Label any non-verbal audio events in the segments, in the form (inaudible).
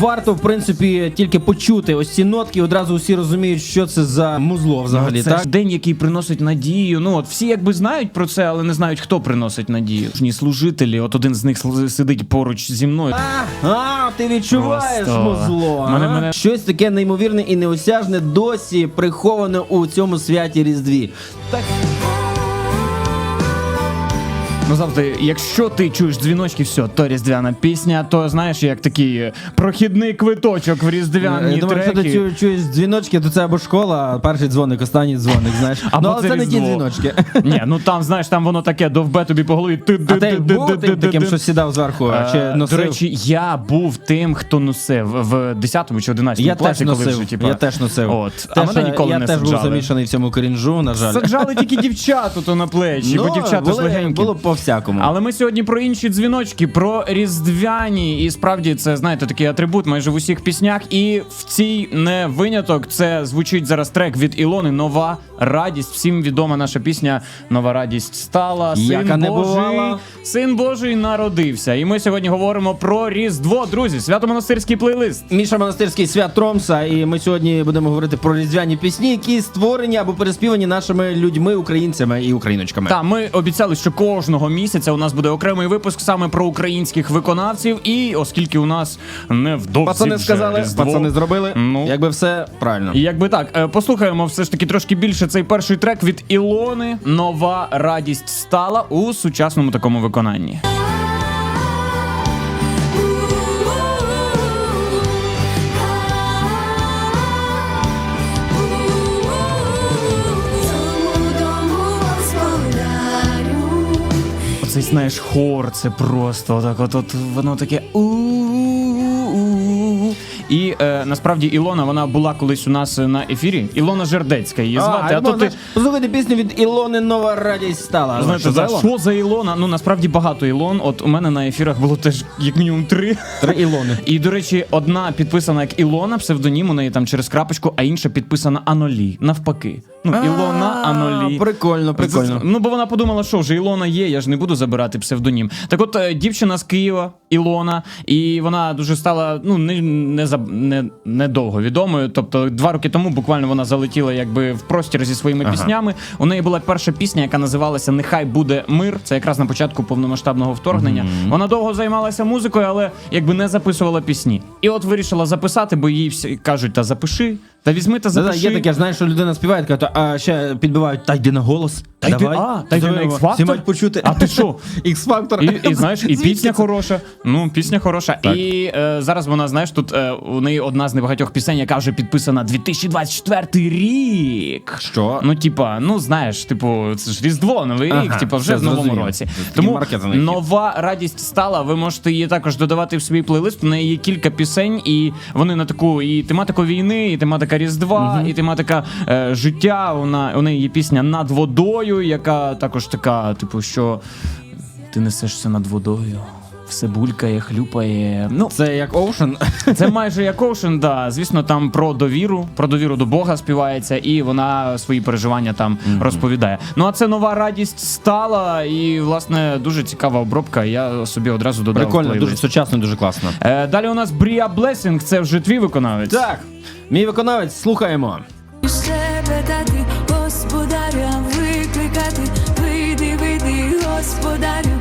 Варто, в принципі, тільки почути ось ці нотки, одразу всі розуміють, що це за музло взагалі, Ну, це так? ж день, який приносить надію. Ну от всі якби знають про це, але не знають, хто приносить надію. Ні, служителі, от один з них сидить поруч зі мною. А, а, ти відчуваєш Просто. музло. а? Мене- мене- Щось таке неймовірне і неосяжне досі приховане у цьому святі Різдві. Так Ну завжди, якщо ти чуєш дзвіночки, все, то різдвяна пісня, то знаєш, як такий е, прохідний квиточок в різдвяні я думаю, якщо ти чу- чуєш дзвіночки, то це або школа, перший дзвоник, останній дзвоник, знаєш. Або ну, але це це не ті Різдво. дзвіночки. Ні, ну там, знаєш, там воно таке довбе тобі по голові. Ти, А ти був тим таким, що сідав зверху, чи Е, носив? До речі, я був тим, хто носив в 10 чи 11 я класі, теж коли носив, вже, типа, я теж носив. От. а Теж, мене ніколи я не теж був саджали. замішаний в цьому крінжу, на жаль. Саджали тільки дівчат ото на плечі, бо дівчата ж були, легенькі. було по-всякому. Але ми сьогодні про інші дзвіночки, про різдвяні, і справді це знаєте такий атрибут майже в усіх піснях. І в цій не виняток. Це звучить зараз трек від Ілони. Нова радість. Всім відома наша пісня Нова радість стала. Син Яка не Божий, бувала. син Божий народився. І ми сьогодні говоримо про Різдво. Друзі, свято-монастирський плейлист. Міша Монастирський свят Тромса, і ми сьогодні будемо говорити про різдвяні пісні, які створені або переспівані нашими людьми, українцями і україночками. Та ми обіцяли, що кожного місяця у нас буде окремий випуск саме про українських виконавців. І оскільки у нас невдовзі Пацани вже сказали, Різдво, пацани зробили. Ну. Якби все правильно. Якби так, е, послухаємо все ж таки трошки більше цей перший трек від Ілони. Нова радість стала у сучасному такому виконанні. Оцей знаєш хор, це просто отак, от, от воно таке. у-у-у. І е, насправді Ілона вона була колись у нас на ефірі. Ілона Жердецька її звати. а, А, то ти Послухайте пісню від Ілони Нова радість стала. знаєте, Що за за що за Ілона? Ну насправді багато Ілон. От у мене на ефірах було теж як мінімум три. Три Ілони. І до речі, одна підписана як Ілона, псевдонім у неї там через крапочку, а інша підписана Анолі. Навпаки. Ну, Ілона, Анолі. Прикольно, прикольно. Ну, бо вона подумала, що вже Ілона є, я ж не буду забирати псевдонім. Так от е, дівчина з Києва, Ілона, і вона дуже стала ну не, не, не, недовго відомою. Тобто, два роки тому буквально вона залетіла якби в простір зі своїми піснями. У неї була перша пісня, яка називалася Нехай буде мир. Це якраз на початку повномасштабного вторгнення. Вона довго займалася музикою, але якби не записувала пісні. І от вирішила записати, бо їй всі кажуть: та запиши, та візьми та запиши. є таке, знаєш, що людина співає, така, то, а ще підбивають, та йди на голос. Та йди- давай. а, та йди на. X-Factor? Всі мають почути. А ти що? (laughs) X-Factor. І, і знаєш, і пісня хороша. Ну, пісня хороша. І е, зараз вона, знаєш, тут е, у неї одна з небагатьох пісень, яка вже підписана 2024 рік. Що? Ну, типа, ну знаєш, типу, це ж Різдво, Новий Ага, рік, типа, вже все в новому зрозумів. році. Такий Тому маркетинг нова радість стала. Ви можете її також додавати в свій плейлист. У неї є кілька пісень, і вони на таку і тематику війни, і тематика Різдва, і тематика е, життя. Вона у неї є пісня над водою, яка також така, типу, що ти несешся над водою. Все булькає, хлюпає. Ну, Це як Ocean. (laughs) це майже як Ocean, да. Звісно, там про довіру, про довіру до Бога співається, і вона свої переживання там розповідає. Ну а це нова радість стала, і власне дуже цікава обробка. Я собі одразу додав. Прикольно, дуже сучасно, дуже класно. Е, далі у нас Брія Блесінг, це вже твій виконавець. Так, мій виконавець, слухаємо. Господаря викликати, вийди, вийди, господарю,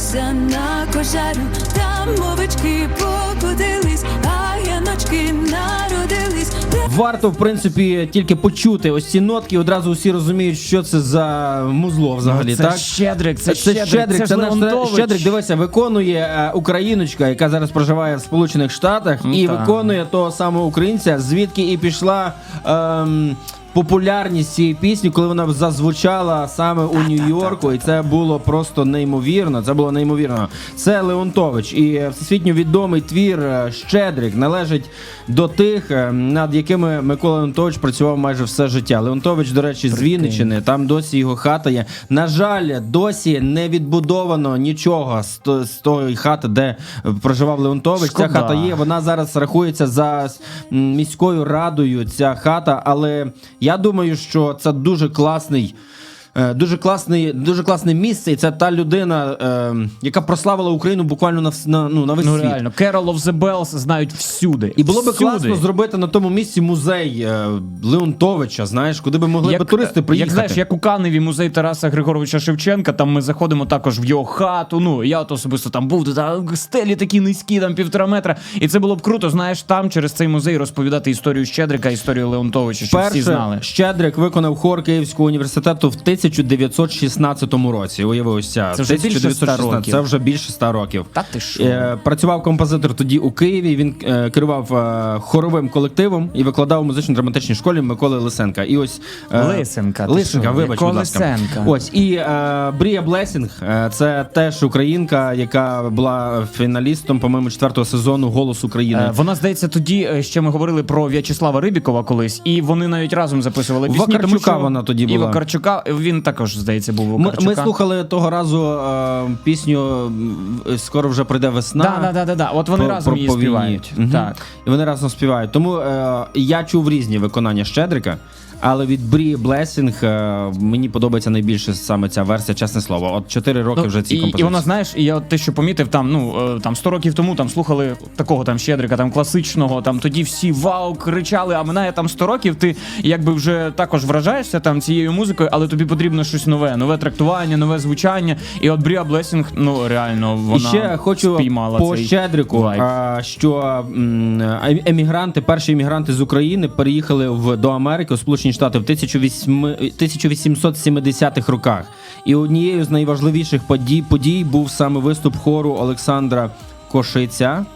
подивишся на кожарю, там мовички покотились, а яночки народились. Варто, в принципі, тільки почути ось ці нотки, одразу всі розуміють, що це за музло взагалі, Ну, це так? Щедрик, це, Це Щедрик, Щедрик, це, це, наш Леонтович. Щедрик, дивися, виконує е, україночка, яка зараз проживає в Сполучених Штатах, Ну, і так. виконує того самого українця, звідки і пішла. Ем, Популярність цієї пісні, коли вона зазвучала саме у Нью-Йорку, і це було просто неймовірно. Це було неймовірно. Це Леонтович, і всесвітньо відомий твір е, Щедрик належить до тих, е, над якими Микола Леонтович працював майже все життя. Леонтович, до речі, з Вінниччини, там досі його хата є. На жаль, досі не відбудовано нічого з, то- з тої хати, де проживав Леонтович. Шкода. Ця хата є. Вона зараз рахується за міською радою. Ця хата, але я думаю, що це дуже класний. Е, Дуже класний, дуже класне місце, і це та людина, е, яка прославила Україну буквально на, на, ну, на весь Ну світ. реально, Carol of the Bells знають всюди. І було би Всюди. класно зробити на тому місці музей е, Леонтовича, знаєш, куди би могли би туристи приїхати. Як знаєш, як у Каневі музей Тараса Григоровича Шевченка, там ми заходимо також в його хату. Ну я от особисто там був, там стелі такі низькі, там півтора метра. І це було б круто, знаєш, там через цей музей розповідати історію Щедрика, історію Леонтовича, щоб всі знали. Щедрик виконав хор Київського університету в 1916 році. Уяви. Це вже більше 100 років. Це вже більше ста років. Та ти що? Е, Працював композитор тоді у Києві. Він е, керував е, хоровим колективом і викладав у музично-драматичній школі Миколи Лисенка. І ось Лисенка, Лисенка, вибач, будь ласка. Ось і Брія Блесінг. Це теж українка, яка була фіналістом, по-моєму, четвертого сезону Голос України. Вона здається, тоді ще ми говорили про В'ячеслава Рибікова колись, і вони навіть разом записували пісні. тому що вона тоді І була. Вакарчука, він також здається був у Ми, Вакарчука. ми слухали того разу е, пісню «Скоро вже прийде весна. Да, да, да, да, да. От вони Про- разом про її повійні. співають. Мгм. Так. І вони разом співають. Тому е, я чув різні виконання Щедрика, але від Брі Блесінг мені подобається найбільше саме ця версія, чесне слово. От 4 роки вже ці Ну, і, композиції. і вона, знаєш, і я те, що помітив, там ну е, там 100 років тому там слухали такого там щедрика, там класичного, там тоді всі вау, кричали, а минає там 100 років. Ти якби вже також вражаєшся там цією музикою, але тобі потрібно щось нове, нове трактування, нове звучання. І от Бріа Блесінг, ну реально, вона І ще хочу спіймала по цей Щедрику, вайб. а, що емігранти, перші емігранти з України переїхали в до Америки у Сполучені Штати в 1800 1870-х роках. І однією з найважливіших подій, подій був саме виступ хору Олександра Кошиця.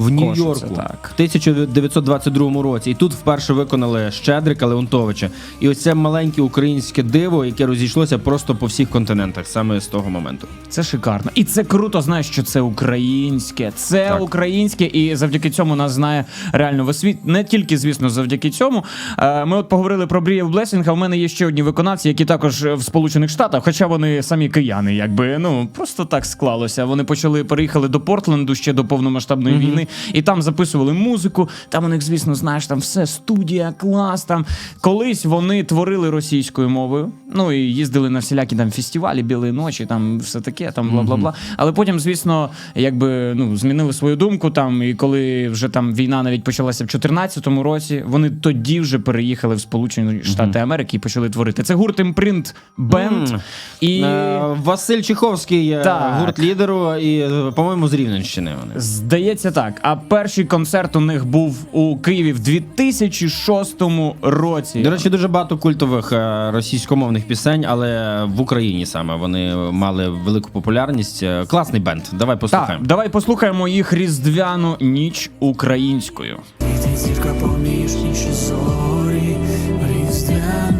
В Нью-Йорку в 1922 році, і тут вперше виконали Щедрика Леонтовича. І ось це маленьке українське диво, яке розійшлося просто по всіх континентах, саме з того моменту. Це шикарно. І це круто, знаєш, що це українське. Це Так. українське, і завдяки цьому нас знає реально весь світ. Не тільки, звісно, завдяки цьому. Е, Ми от поговорили про Брієв Блесінг, а в мене є ще одні виконавці, які також в Сполучених Штатах, хоча вони самі кияни, якби ну просто так склалося. Вони почали переїхали до Портленду ще до повномасштабної війни, і там записували музику. Там у них, звісно, знаєш, там все студія, клас. Там колись вони творили російською мовою. Ну і їздили на всілякі там фестивалі, білої ночі, там все таке, там бла бла бла. Але потім, звісно, якби ну змінили свою думку. Там і коли вже там війна навіть почалася в 2014 році, вони тоді вже переїхали в Сполучені Штати Америки і почали творити. Це гурт Imprint Band. Мгм. І Е, Василь Чеховський, е, Так. гурт лідеру, і, е, по-моєму, з Рівненщини вони. Здається так. А перший концерт у них був у Києві в 2006 році. До речі, дуже багато культових е, російськомовних пісень, але в Україні саме вони мали велику популярність. Е, Класний бенд. Давай Так, давай послухаємо їх різдвяну ніч українською. Ти зірка поміж інші зорі, різдвяна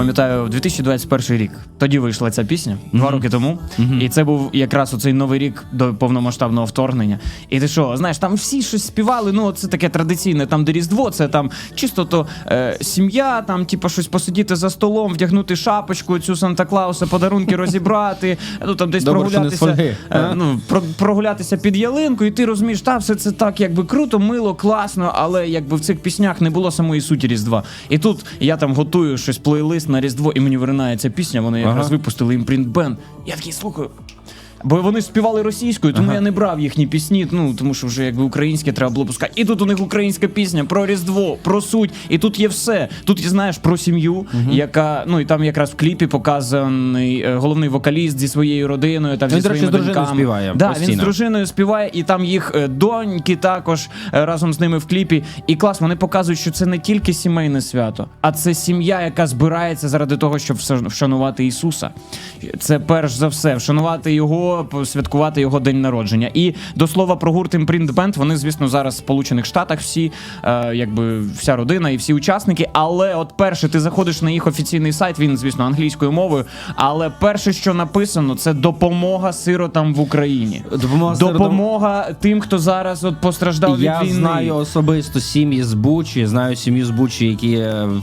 пам'ятаю, 2021 рік. Тоді вийшла ця пісня два роки тому. І це був якраз оцей новий рік до повномасштабного вторгнення. І ти що, знаєш, там всі щось співали. Ну, це таке традиційне, там де Різдво, це там чисто то е, сім'я, там, типу, щось посидіти за столом, вдягнути шапочку, цю Санта Клауса, подарунки розібрати, (laughs) ну там десь Добре, що не з прогулятися. фольги. е, ну, про, прогулятися під ялинку, і ти розумієш, та все це так, якби круто, мило, класно, але якби в цих піснях не було самої суті Різдва. І тут я там готую щось плейлист на Різдво, і мені виринає ця пісня. Вони якраз випустили імпринт Бен. Я такий слухаю. Бо вони співали російською, тому я не брав їхні пісні. Ну тому що вже якби українське треба було пускати. І тут у них українська пісня про Різдво, про суть. І тут є все. Тут знаєш про сім'ю, яка ну і там якраз в кліпі показаний е, головний вокаліст зі своєю родиною. Там Він, зі до речі, своїми з дружиною доньками. співає Да, він з постійно. дружиною співає, і там їх е, доньки також е, разом з ними в кліпі. І клас, вони показують, що це не тільки сімейне свято, а це сім'я, яка збирається заради того, щоб вшанувати Ісуса. Це перш за все, вшанувати його, святкувати його день народження. І до слова про гурт Imprint Band, вони, звісно, зараз в Сполучених Штатах всі, е, якби вся родина і всі учасники. Але от перше, ти заходиш на їх офіційний сайт, він, звісно, англійською мовою. Але перше, що написано, це допомога сиротам в Україні. Допомога сиротам- тим, хто зараз от постраждав Я від війни. знаю особисто сім'ї з Бучі, знаю сім'ю з Бучі, які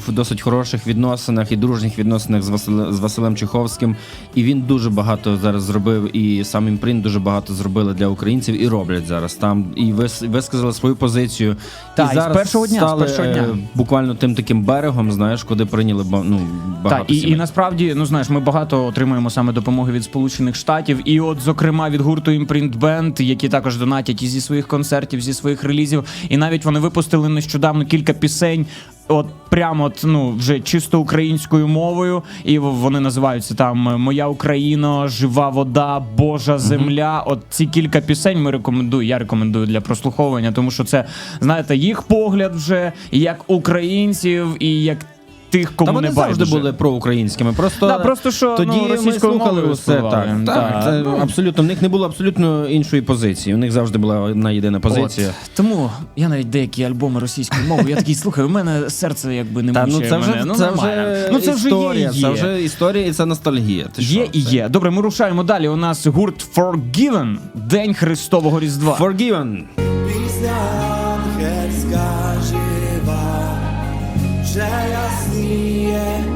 в досить хороших відносинах і дружніх відносинах з Василем, з Василем Чеховським. І він дуже багато зараз зробив і і сам імпринт дуже багато зробили для українців і роблять зараз там. І вис- висказали свою позицію. Та, і з зараз першого дня, з першого дня. е, буквально тим таким берегом, знаєш, куди прийняли ну, багато Так, і, і насправді, ну знаєш, ми багато отримуємо саме допомоги від Сполучених Штатів, і от, зокрема, від гурту Imprint Band, які також донатять і зі своїх концертів, зі своїх релізів. І навіть вони випустили нещодавно кілька пісень. От прямо от, ну вже чисто українською мовою, і вони називаються там Моя Україна, Жива вода, Божа земля. От ці кілька пісень ми рекомендую. Я рекомендую для прослуховування, тому що це знаєте їх погляд вже як українців, і як тих, кому Та вони не завжди байдуже. були проукраїнськими. Просто, Да, просто що, тоді ну, ми російською слухали мовою все так. співали. так це Ну. абсолютно. В них не було абсолютно іншої позиції. У них завжди була одна єдина позиція. От. Тому я навіть деякі альбоми російською мовою, я такий (laughs) слухаю, у мене серце якби не Та ну мучає це вже мене. Ну, це нормально. вже ну, це вже історія. є, і Це вже історія і це ностальгія. Ти Є що? і є. Добре, ми рушаємо далі. У нас гурт Forgiven, День Христового Різдва. Forgiven. Пісня ангельська жива, вже ясніє, де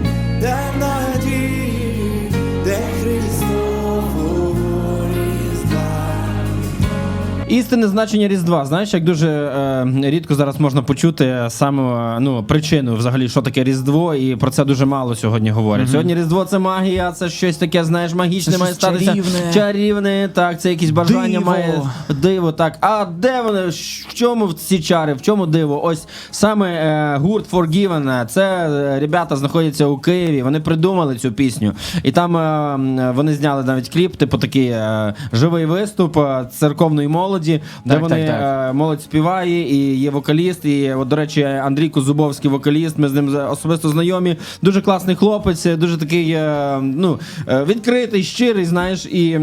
Істинне значення Різдва. Знаєш, як дуже е, рідко зараз можна почути саме ну, причину взагалі, що таке Різдво, і про це дуже мало сьогодні говорять. Сьогодні Різдво це магія, це щось таке, знаєш, магічне Це має статися. чарівне. Чарівне, так, це якісь бажання Диво. має диво. Так. А де вони? В чому ці чари? В чому диво? Ось саме е, гурт Forgiven, це е, ребята знаходяться у Києві. Вони придумали цю пісню. І там е, вони зняли навіть кліп, типу такий е, живий виступ е, церковної молоді, де Так, вони так, так. е, молодь співає, і є вокаліст. І от, до речі, Андрій Козубовський вокаліст. Ми з ним особисто знайомі. Дуже класний хлопець, дуже такий е, ну, е, відкритий, щирий, знаєш. І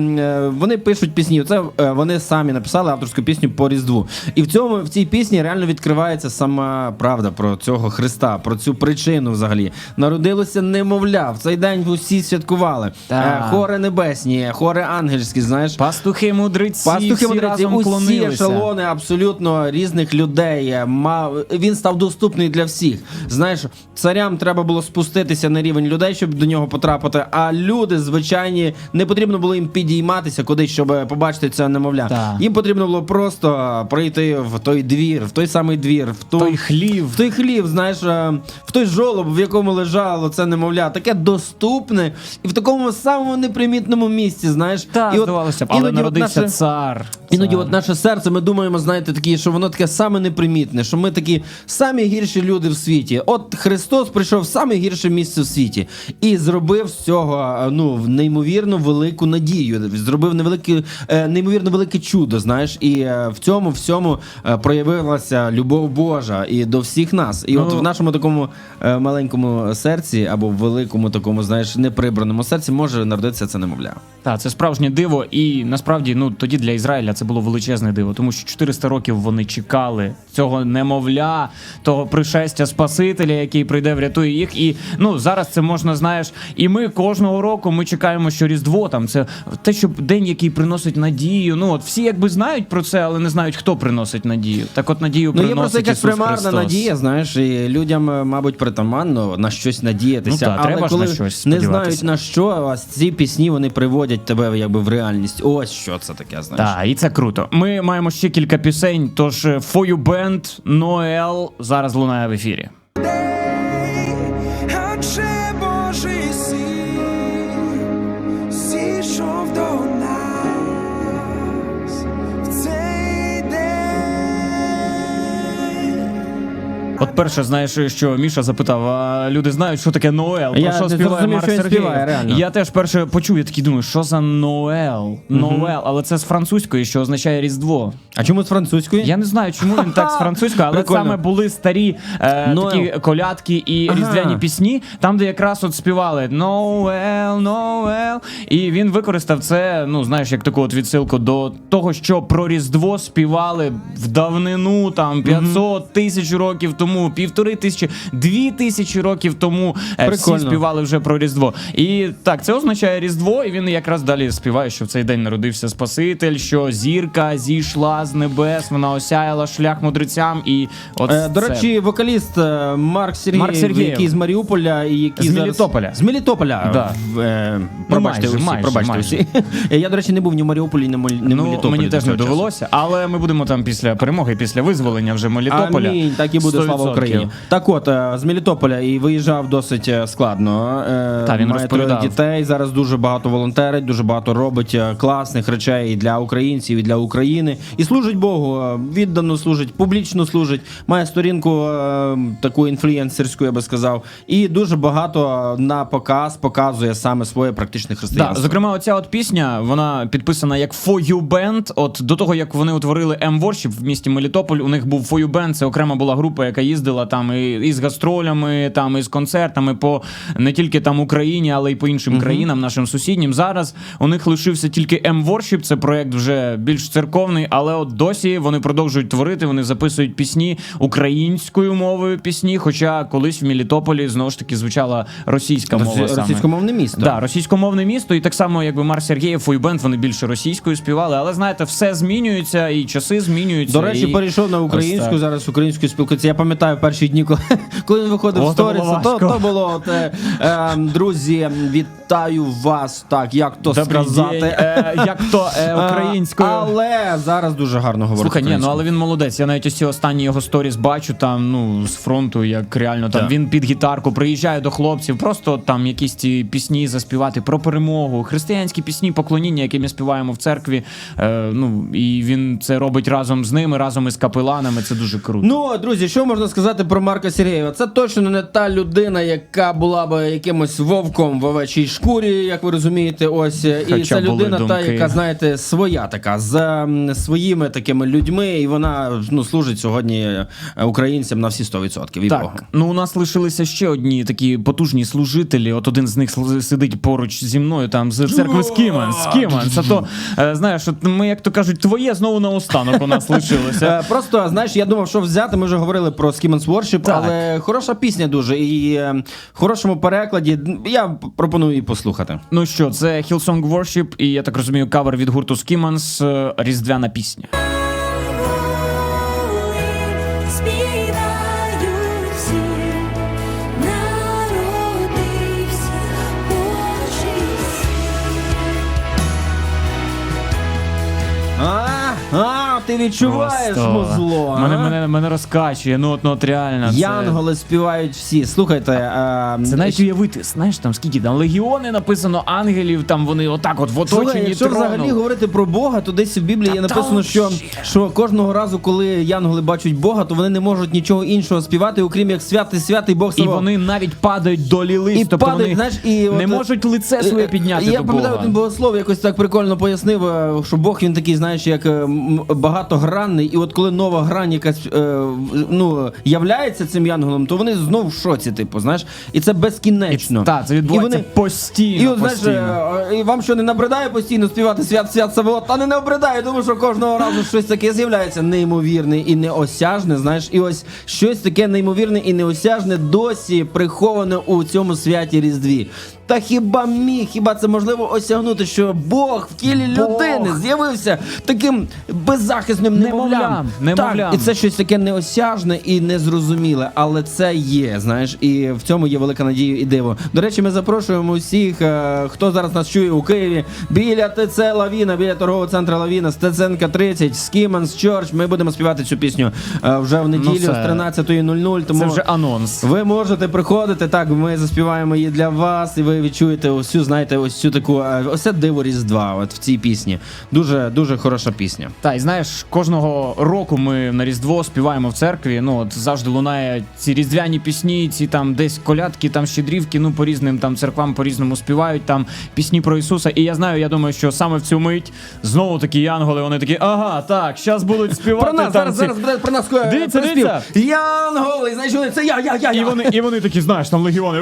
вони пишуть пісні. Це вони самі написали авторську пісню по Різдву. І в цьому в цій пісні реально відкривається сама правда про цього Христа, про цю причину взагалі. Народилося немовля. В цей день усі святкували. Так. Хори небесні, хори ангельські, знаєш. Пастухи мудреці, Пастухи всі разом усі клонилися. ешелони абсолютно різних людей. е, Мав він став доступний для всіх. Знаєш, царям треба було спуститися на рівень людей, щоб до нього потрапити. А люди звичайні не потрібно було їм підійматися кудись, щоб побачити це немовля. Так. Їм потрібно було просто прийти в той двір, в той самий двір, в ту, Той хлів. в той хлів, знаєш, е, в той жолоб, в якому лежало це немовля, таке доступне і в такому самому непримітному місці. Знаєш, Та, і от здавалося б, але іноді от народився наше- цар. Іноді, Цар. от наше серце, ми думаємо, знаєте, такі, що воно таке саме непримітне, що ми такі самі гірші люди в світі. От Христос прийшов в саме гірше місце в світі і зробив з цього е, ну неймовірно велику надію. Зробив невелике, неймовірно велике чудо. Знаєш, і е, в цьому всьому е, проявилася любов Божа і до всіх нас. І от Ну, в нашому такому маленькому серці або в великому такому, знаєш, неприбраному серці може народитися це немовля. Так, це справжнє диво, і насправді ну тоді для Ізраїля це було величезне диво, тому що 400 років вони чекали цього немовля, того пришестя Спасителя, який прийде, врятує їх. І ну зараз це можна, знаєш, і ми кожного року ми чекаємо, що Різдво там це те, що день, який приносить надію. Ну от всі якби знають про це, але не знають, хто приносить надію. Так, от надію Ну, є приносить просто якась примарна надія, знаєш, і людям, е, мабуть, притаманно на щось надіятися. Ну, та, але треба ж коли на щось не знають на що, а ці пісні вони приводять тебе якби в реальність. Ось що це таке, знаєш. Так, і це круто. Ми маємо ще кілька пісень. Тож Фою For You Band, Noel зараз лунає в ефірі. От перше, знаєш, що Міша запитав, а люди знають, що таке Ноел? Про Я що не співає зрозумів, Марк що він Сергієв? співає, реально. Я теж перше почув, я такий думаю, що за Ноел? Ноел, але це з французької, що означає Різдво. А чому з французької? Я не знаю, чому він так з французької, але Прикольно. саме були старі е, такі колядки і Ага. різдвяні пісні, там, де якраз от співали Ноел, Ноел. І він використав це, ну знаєш, як таку от відсилку до того, що про Різдво співали в давнину, там 500 тисяч років тому. Тому, півтори тисячі, дві тисячі років тому е, всі співали вже про Різдво. І так, це означає Різдво, і він якраз далі співає, що в цей день народився Спаситель, що зірка зійшла з небес, вона осяяла шлях мудрецям. І от Е, До це. речі, вокаліст е, Марк Сергієв, Марк Сергієв. який з Маріуполя і який З зараз... Мелітополя. З Мелітополя. Да. В, е, пробачте майже, усі, майже, пробачте майже. усі. (laughs) Я, до речі, не був ні в Маріуполі, ні в Мелі- ні в Ну, мені теж не довелося, але ми будемо там після перемоги, після визволення вже Мелітополя. Амінь, так і буде, слава 100%. Україні. Так от, е, з Мелітополя і виїжджав досить е, складно. Е, Та, він Має розповідав. троє дітей, зараз дуже багато волонтерить, дуже багато робить класних речей і для українців, і для України. І служить Богу, віддано служить, публічно служить, має сторінку таку інфлюенсерську, я би сказав. І дуже багато на показ показує саме своє практичне Да, християнство. зокрема, оця от пісня, вона підписана як For You Band. От до того, як вони утворили M-Worship в місті Мелітополь, у них був For You Band, це окрема була група, яка їздила там і, і з гастролями, там і з концертами по не тільки там Україні, але й по іншим країнам, нашим сусіднім. Зараз у них лишився тільки M-Worship, це проект вже більш церковний, але от досі вони продовжують творити, вони записують пісні українською мовою пісні. Хоча колись в Мелітополі знову ж таки звучала російська мова. Росі- саме. Російськомовне місто. Да, російськомовне місто, і так само, якби Марк Сергієв, Фойбенд, вони більше російською співали. Але знаєте, все змінюється, і часи змінюються. До речі, і... перейшов на українську, зараз українською спілкується. Я пам'ятаю перші дні, коли, (laughs) коли він виходив О, в сторіс, то, важко. то було от, е, е, друзі, вітаю вас. Так, як то Добрий сказати. день, е, як то е, (laughs) українською. А, Але зараз дуже гарно говорить. Слухай, ні, ну але він молодець. Я навіть ось ці останні його сторіс бачу там, ну, з фронту, як реально там Так. він під гітарку приїжджає до хлопців, просто там якісь ці пісні заспівати про перемогу, християнські пісні, поклоніння, які ми співаємо в церкві. Е, ну і він це робить разом з ними, разом із капеланами. Це дуже круто. Ну, друзі, що можна сказати про Марка Сергєєва? Це точно не та людина, яка була б якимось вовком в овечій шкурі, як ви розумієте. Ось і Хоча це були людина, та яка знаєте, своя така з своїми такими людьми, і вона ну служить сьогодні е, українцям на всі 100%. від Богу. Ну у нас лишилися ще одні такі потужні служителі. От один з них сидить поруч зі мною там з церкви Скіманс. Скіманс. А то е, знаєш, от ми, як то кажуть, твоє знову наостанок у нас лишилося. (laughs) Е, Просто знаєш, я думав, що взяти. Ми вже говорили про Skimans Worship, Так. але хороша пісня дуже. І е, в хорошому перекладі я пропоную її послухати. Ну що, це Hillsong Worship, і я так розумію, кавер від гурту Скіманс, е, різдвяна пісня. А ти відчуваєш Просто. музло. а? Мене, мене, мене розкачує, ну от, ну от реально. Це... Янголи співають всі. Слухайте, е, Це навіть уявити, знаєш, там скільки там легіони написано ангелів, там вони отак от в Слухай, оточенні якщо трону. взагалі говорити про Бога, то десь в Біблії є Та написано, там що, ще. що кожного разу, коли янголи бачать Бога, то вони не можуть нічого іншого співати, окрім як святий, святий Бог І Саваоф». вони навіть падають до лілиць, І тобто падають, вони знаєш, і не от, можуть лице своє Е, підняти Я до пам'ятаю, Бога. один богослов якось так прикольно пояснив, е, що Бог він такий, знаєш, як е, м, багатогранний, і от коли нова грань якась е, ну, являється цим янголом, то вони знов в шоці, типу, знаєш, і це безкінечно. Так, це відбувається І постійно. І от знаєш, постійно. е, і вам що не набридає постійно співати свят свят Саваоф? Та не набридає, тому що кожного разу щось таке з'являється неймовірне і неосяжне. Знаєш, і ось щось таке неймовірне і неосяжне досі приховане у цьому святі Різдві. Та хіба міг, хіба це можливо осягнути, що Бог в тілі Бог. людини з'явився таким беззахисним немовлям? Немовлям. Так, і це щось таке неосяжне і незрозуміле, але це є, знаєш, і в цьому є велика надія і диво. До речі, ми запрошуємо всіх, е, хто зараз нас чує у Києві, біля ТЦ Лавіна, біля торгового центру Лавіна, Стеценка 30, Скіманс Чорч. Ми будемо співати цю пісню е, вже в неділю Ну, це- з 13.00. Тому Це вже анонс. ви можете приходити. Так, ми заспіваємо її для вас, і ви відчуєте ось цю, знаєте, ось цю таку е, ось це диво Різдва. От в цій пісні. Дуже дуже хороша пісня. Та і знаєш, кожного року ми на Різдво співаємо в церкві. Ну от завжди лунає ці різдвяні пісні, ці там десь колядки, там щедрівки. Ну по різним там церквам по різному співають там пісні про Ісуса. І я знаю, я думаю, що саме в цю мить знову такі янголи. Вони такі, ага, так, зараз будуть співати Про нас зараз, зараз буде про нас Дивіться, дивіться. Янголи, знаєш, це я, я, я, І вони, і вони такі, знаєш, там легіони.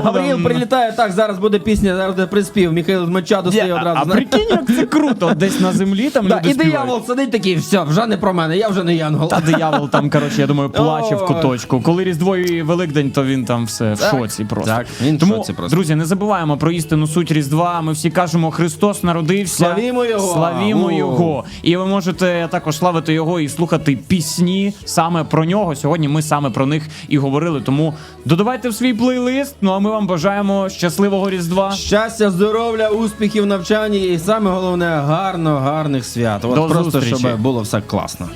Гавріл. Прилітає, так, зараз буде пісня, зараз буде приспів. Михайло з меча достає одразу. а знаєш. прикинь, як це круто, десь на землі там Да, люди і співають. диявол сидить такий, все, вже не про мене, я вже не янгол. Та диявол там, коротше, я думаю, плаче в Ой. куточку. Коли Різдво і Великдень, то він там все в шоці просто. Так, він в Тому, шоці просто. друзі, не забуваємо про істину суть Різдва. Ми всі кажемо, Христос народився. Славімо Його! Славімо. Його. І ви можете також славити його і слухати пісні саме про нього. Сьогодні ми саме про них і говорили. Тому додавайте в свій плейлист. Ну а ми вам бажаємо щасливого Різдва. Щастя, здоров'я, успіхів в навчанні і саме головне гарно, гарних свят. От До просто зустрічі. щоб було все класно.